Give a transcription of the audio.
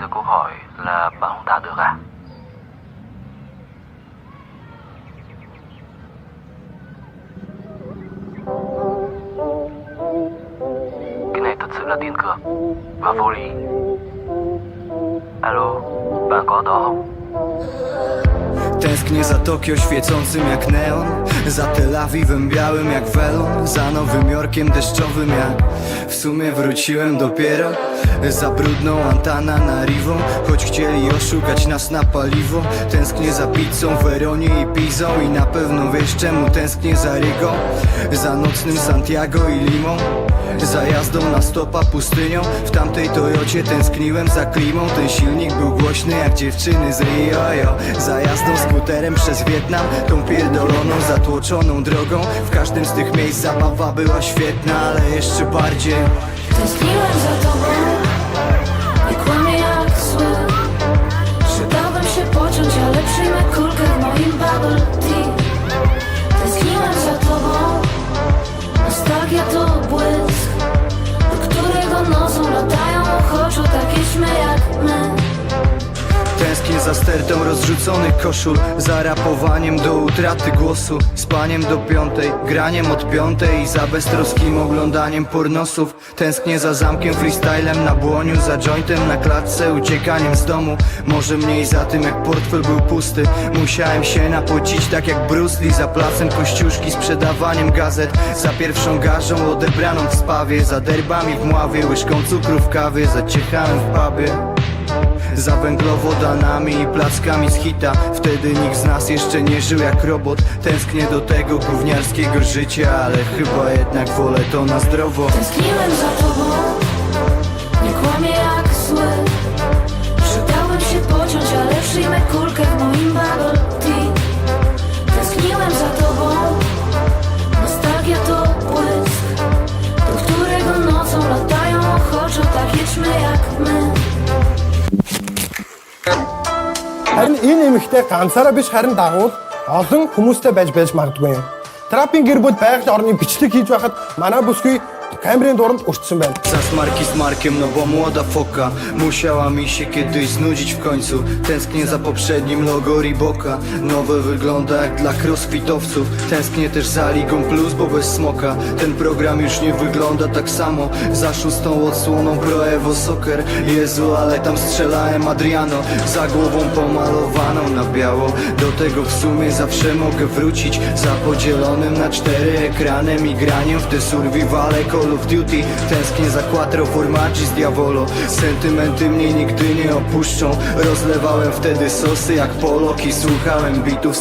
ra câu hỏi là bạn không đạt được à? Cái này thật sự là tiền cược và vô lý. Alo, bạn có đó không? Tęsknię za Tokio świecącym jak neon Za Tel Awiwem białym jak welon Za Nowym Jorkiem deszczowym jak W sumie wróciłem dopiero Za brudną Antana na Rivo Choć chcieli oszukać nas na paliwo. Tęsknię za pizzą, Weronie i Pizą I na pewno wiesz czemu tęsknię za Rygą Za nocnym Santiago i Limą za jazdą na stopa pustynią. W tamtej Toyocie tęskniłem za klimą. Ten silnik był głośny jak dziewczyny z Rio yo. Za jazdą skuterem przez Wietnam Tą pierdoloną, zatłoczoną drogą. W każdym z tych miejsc zabawa była świetna Ale jeszcze bardziej. Tęskniłem Tęsknię za stertą rozrzuconych koszul Za rapowaniem do utraty głosu Spaniem do piątej, graniem od piątej I za beztroskim oglądaniem pornosów. Tęsknię za zamkiem, freestylem na błoniu Za jointem na klatce, uciekaniem z domu. Może mniej za tym jak portfel był pusty. Musiałem się napocić tak jak Bruce Lee Za placem kościuszki, sprzedawaniem gazet Za pierwszą garzą odebraną w spawie Za derbami w mławie, łyżką cukru w kawie Za ciechałem w pubie za węglowodanami i plackami z hita. Wtedy nikt z nas jeszcze nie żył jak robot. Tęsknię do tego gówniarskiego życia Ale chyba jednak wolę to na zdrowo. Tęskniłem za tobą. Nie kłamię jak zły эмэгтэй ганцаараа биш харин дагуу олон хүмүүстэй байж байж магадгүй юм. Траппинг гэр бүл байгалийн орны бичлэг хийж байхад манай бүсгүй Kembryn doğru uçsun ben. Za smarki z Markiem, no bo młoda foka. Musiała mi się kiedyś znudzić w końcu. Tęsknię za poprzednim logo Riboka Nowe wygląda jak dla crossfitowców. Tęsknię też za Ligą Plus, bo bez smoka. Ten program już nie wygląda tak samo. Za szóstą odsłoną Pro Evo Soccer. Jezu, ale tam strzelałem Adriano. Za głową pomalowaną na biało. Do tego w sumie zawsze mogę wrócić. Za podzielonym na cztery ekranem i graniem w te survivale Call of Duty Tęsknię za quattro formaggi z Diavolo. Sentymenty mnie nigdy nie opuszczą. Rozlewałem wtedy sosy jak Polok I słuchałem bitów